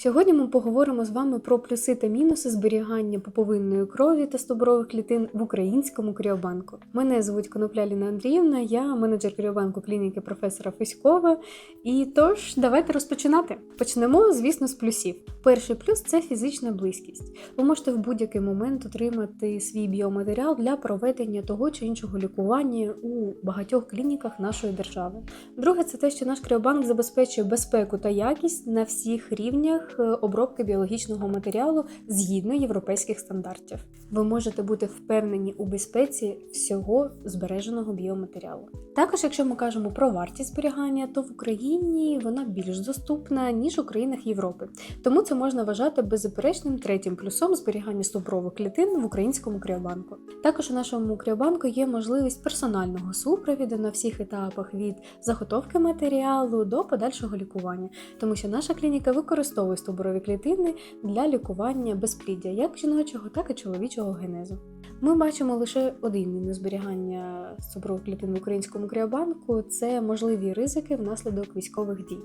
Сьогодні ми поговоримо з вами про плюси та мінуси зберігання поповинної крові та стовбурових клітин в українському кріобанку. Мене звуть Конопля Ліна Андріївна, я менеджер кріобанку клініки професора Фиськова. І тож, давайте розпочинати. Почнемо, звісно, з плюсів. Перший плюс це фізична близькість. Ви можете в будь-який момент отримати свій біоматеріал для проведення того чи іншого лікування у багатьох клініках нашої держави. Друге, це те, що наш кріобанк забезпечує безпеку та якість на всіх рівнях е, обробки біологічного матеріалу згідно європейських стандартів. Ви можете бути впевнені у безпеці всього збереженого біоматеріалу. Також, якщо ми кажемо про вартість зберігання, то в Україні вона більш доступна ніж у країнах Європи. Тому це можна вважати беззаперечним третім плюсом зберігання стовбрових клітин в українському кріобанку. Також у нашому кріобанку є можливість персонального супровіду на всіх етапах від заготовки матеріалу до подальшого лікування, тому що наша клініка використовує стовбурові клітини для лікування безпліддя як жіночого, так і чоловічого генезу. Ми бачимо лише один мінус зберігання стовбурових клітин в українському кріобанку це можливі ризики внаслідок військових дій.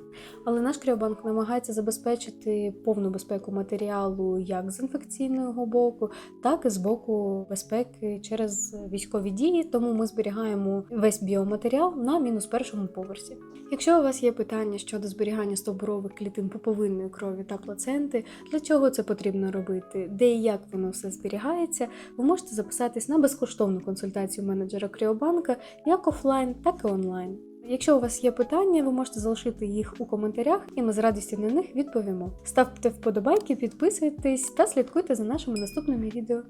Але наш кріобанк намагається забезпечити повну безпеку матеріалу як з інфекційного боку, так і з боку безпеки через військові дії. Тому ми зберігаємо весь біоматеріал на мінус першому поверсі. Якщо у вас є питання щодо зберігання стовбурових клітин пуповинної крові та плаценти, для чого це потрібно робити, де і як воно все зберігається, ви можете записатись на безкоштовну консультацію менеджера Кріобанка як офлайн, так і онлайн. Якщо у вас є питання, ви можете залишити їх у коментарях, і ми з радістю на них відповімо. Ставте вподобайки, підписуйтесь та слідкуйте за нашими наступними відео.